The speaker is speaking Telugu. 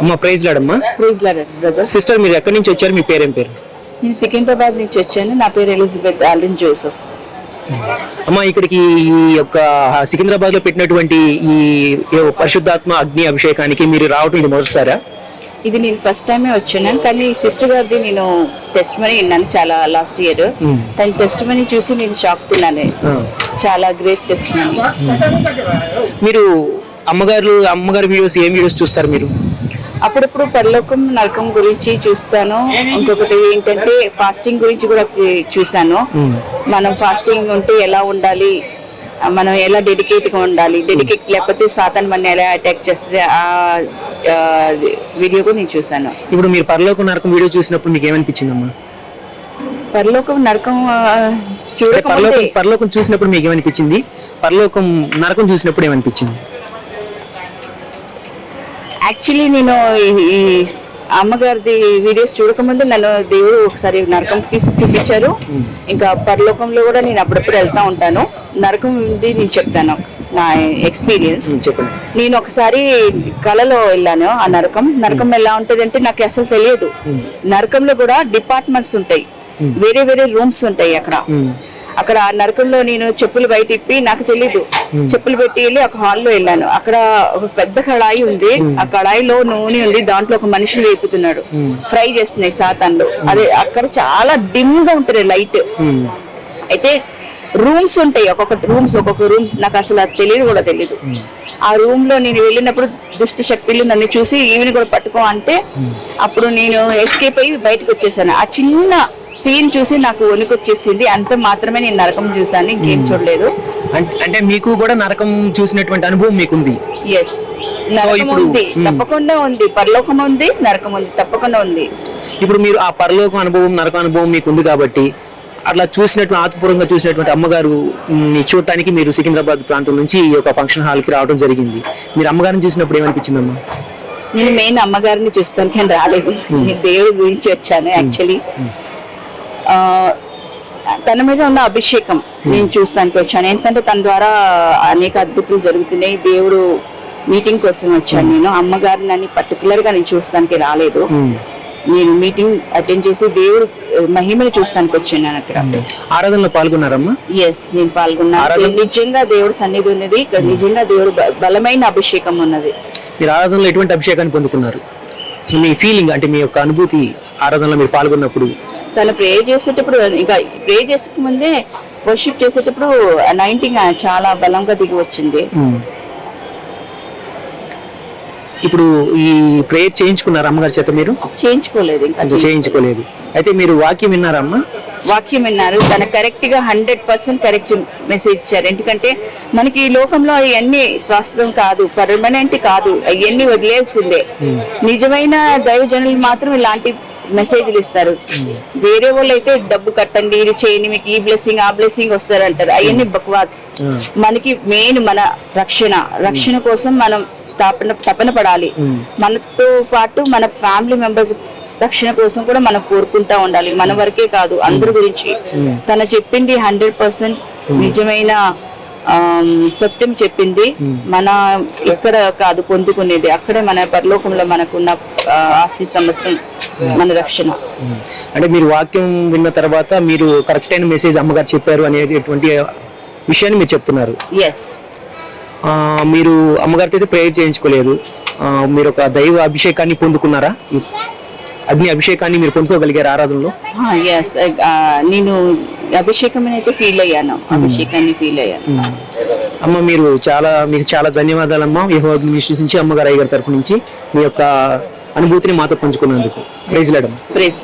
అమ్మ ప్రైజ్ లాడమ్మా. Please brother. సిస్టర్ మీరు ఎక్కడి నుంచి వచ్చారు? మీ పేరేం పేరు? నేను సికింద్రాబాద్ నుంచి వచ్చాను. నా పేరు ఎలిజబెత్ ఆల్విన్ జోసెఫ్. అమ్మ ఇక్కడికి ఈ యొక్క సికింద్రాబాద్లో పెట్టినటువంటి ఈ ఈ పరిశుద్ధాత్మ అగ్ని అభిషేకానికి మీరు రావటం ఇది మొదటిసారా? ఇది నేను ఫస్ట్ టైమే వచ్చాను. కానీ సిస్టర్ గారిది నేను టెస్ట్ మనీ విన్నాను చాలా లాస్ట్ ఇయర్ తన టెస్ట్ మనీ చూసి నేను షాక్ తిన్నాను. చాలా గ్రేట్ టెస్ట్ మనీ మీరు అమ్మగారు అమ్మగారి వీడియోస్ ఏం వీడియోస్ చూస్తారు మీరు? అప్పుడప్పుడు పరలోకం నరకం గురించి చూస్తాను. ఇంకొకటి ఏంటంటే ఫాస్టింగ్ గురించి కూడా చూశాను. మనం ఫాస్టింగ్ ఉంటే ఎలా ఉండాలి? మనం ఎలా డెడికేట్గా ఉండాలి? డెడికేట్ లేకపోతే సాతాన్ మన ఎలా అటాక్ చేస్తుంది? ఆ వీడియో కూడా నేను చూశాను. ఇప్పుడు మీరు పరలోక నరకం వీడియో చూసినప్పుడు మీకు ఏమనిపించిందమ్మా? పరలోకం నరకం చూడకముందే పరలోకం పరలోకం చూసినప్పుడు మీకు ఏమనిపించింది? పరలోకం నరకం చూసినప్పుడు ఏమనిపించింది? యాక్చువల్లీ నేను ఈ- అమ్మగారిది వీడియోస్ చూడకముందు నన్ను దేవుడు ఒకసారి నరకంకి తీసుకు చూపించారు. ఇంకా పరలోకంలో కూడా నేను అప్పుడప్పుడు వెళ్తా ఉంటాను. నరకం ఉంది నేను చెప్తాను నా ఎక్స్పీరియన్స్ చెప్పండి. నేను ఒకసారి కళలో వెళ్ళాను ఆ నరకం. నరకం ఎలా ఉంటది అంటే నాకు అసలు తెలియదు. నరకంలో కూడా డిపార్ట్మెంట్స్ ఉంటాయి. వేరే వేరే రూమ్స్ ఉంటాయి అక్కడ. అక్కడ ఆ నరకంలో నేను చెప్పులు బయట ఇప్పి నాకు తెలీదు. చెప్పులు పెట్టి వెళ్ళి ఒక హాల్లో వెళ్ళాను. అక్కడ ఒక పెద్ద కడాయి ఉంది. ఆ కడాయిలో నూనె ఉంది. దాంట్లో ఒక మనిషిని వేపుతున్నాడు ఫ్రై చేస్తున్నాయి సాతాన్లు. అదే అక్కడ చాలా డిమ్గా ఉంటుంది లైట్. అయితే రూమ్స్ ఉంటాయి. ఒక్కొక్క రూమ్స్ ఒక్కొక్క రూమ్స్ నాకు అసలు తెలియదు కూడా తెలియదు ఆ రూమ్లో నేను వెళ్ళినప్పుడు దుష్ట శక్తులు నన్ను చూసి ఈవిని కూడా పట్టుకో అంటే అప్పుడు నేను ఎస్కేప్ అయ్యి బయటకు వచ్చేసాను. ఆ చిన్న సీన్ చూసి నాకు వణుకు వచ్చేసింది అంత మాత్రమే నేను నరకం చూసాను ఇంకేం చూడలేదు. అంటే- మీకు కూడా నరకం చూసినటువంటి అనుభవం మీకుంది? ఎస్ నరకం ఉంది. తప్పకుండా ఉంది. పరలోకం ఉంది నరకం ఉంది. తప్పకుండా ఉంది. ఇప్పుడు మీరు ఆ పరలోక అనుభవం నరక అనుభవం మీకు ఉంది కాబట్టి అట్లా చూసినటువంటి ఆత్మపూర్వంగా చూసినటువంటి అమ్మగారు ని చూడటానికి మీరు సికింద్రాబాద్ ప్రాంతం నుంచి ఈ యొక్క ఫంక్షన్ హాల్కి రావడం జరిగింది. మీరు అమ్మగారిని చూసినప్పుడు ఏమనిపించిందమ్మా? నేను మెయిన్ అమ్మగారిని చూస్తాను కానీ రాలేదు. నేను దేవుడి గురించి వచ్చాను యాక్చువల్లీ. తన మీద ఉన్న అభిషేకం నేను చూస్తానికి వచ్చాను. ఎందుకంటే తన ద్వారా అనేక అద్భుతాలు జరుగుతున్నాయి. దేవుడు మీటింగ్ కోసం వచ్చాను నేను. అమ్మగారిని అని పర్టికులర్గా నేను చూస్తానికి రాలేదు. నేను మీటింగ్ అటెండ్ చేసి దేవుడు మహిమను చూస్తానికి వచ్చాను అక్కడ ఆరాధనలో పాల్గొన్నారమ్మా? ఎస్ నేను పాల్గొన్నాను. నిజంగా దేవుడు సన్నిధి ఉన్నది. ఇక్కడ నిజంగా దేవుడు బలమైన అభిషేకం ఉన్నది. మీరు ఆరాధనలో ఎటువంటి అభిషేకాన్ని పొందుకున్నారు? మీ ఫీలింగ్ అంటే మీ యొక్క అనుభూతి ఆరాధనలో మీరు పాల్గొన్నప్పుడు? తను ప్రే చేసేటప్పుడు ఇంకా ప్రే చేసే ముందే వర్షిప్ చేసేటప్పుడు నైన్టీన్ చాలా బలంగా దిగి వచ్చింది. ఇప్పుడు ఈ ప్రేయర్ చేయించుకున్నారు అమ్మగారి చేత మీరు? చేయించుకోలేదు ఇంకా చేయించుకోలేదు. అయితే మీరు వాక్యం విన్నారమ్మా? వాక్యం విన్నారు. తన కరెక్ట్గా హండ్రెడ్ పర్సెంట్ కరెక్ట్ మెసేజ్ ఇచ్చారు. ఎందుకంటే మనకి ఈ లోకంలో అవన్నీ శాస్త్రం కాదు పర్మనెంట్ కాదు అవన్నీ వదిలేసిందే. నిజమైన దైవజనులు మాత్రం ఇలాంటి మెసేజ్లు ఇస్తారు. వేరే వాళ్ళు అయితే డబ్బు కట్టండి ఇది చేయండి మీకు ఈ బ్లెస్సింగ్ ఆ బ్లెస్సింగ్ వస్తారు అంటారు అవన్నీ బక్వాస్. మనకి మెయిన్ మన రక్షణ. రక్షణ కోసం మనం తపన తపన పడాలి మనతో పాటు మన ఫ్యామిలీ మెంబర్స్ రక్షణ కోసం కూడా మనం కోరుకుంటా ఉండాలి. మన వరకే కాదు అందరి గురించి. తన చెప్పింది హండ్రెడ్ పర్సెంట్ నిజమైన సత్యం చెప్పింది. మన ఇక్కడ కాదు పొందుకునేది. అక్కడే మన పరలోకంలో మనకున్న ఆస్తి సమస్తం మన రక్షణ. అంటే మీరు వాక్యం విన్న తర్వాత మీరు కరెక్ట్ అయిన మెసేజ్ అమ్మగారు చెప్పారు అనేటువంటి విషయాన్ని మీరు చెప్తున్నారు. ఎస్ మీరు అమ్మగారితో అయితే ప్రేయర్ చేయించుకోలేదు. మీరు ఒక దైవ అభిషేకాన్ని పొందుకున్నారా? అగ్ని అభిషేకాన్ని మీరు పొందుకోగలిగారు ఆరాధనలో? ఎస్ నేను అభిషేకం అయితే ఫీల్ అయ్యాను. అభిషేకాన్ని ఫీల్ అయ్యాను. అమ్మ మీరు చాలా మీకు చాలా ధన్యవాదాలమ్మా యెహోవాను విశ్వసించి అమ్మగారు అయ్యగారి తరపు నుంచి మీ యొక్క అనుభూతిని మాతో పంచుకున్నందుకు. Praise లేడమ్మా praise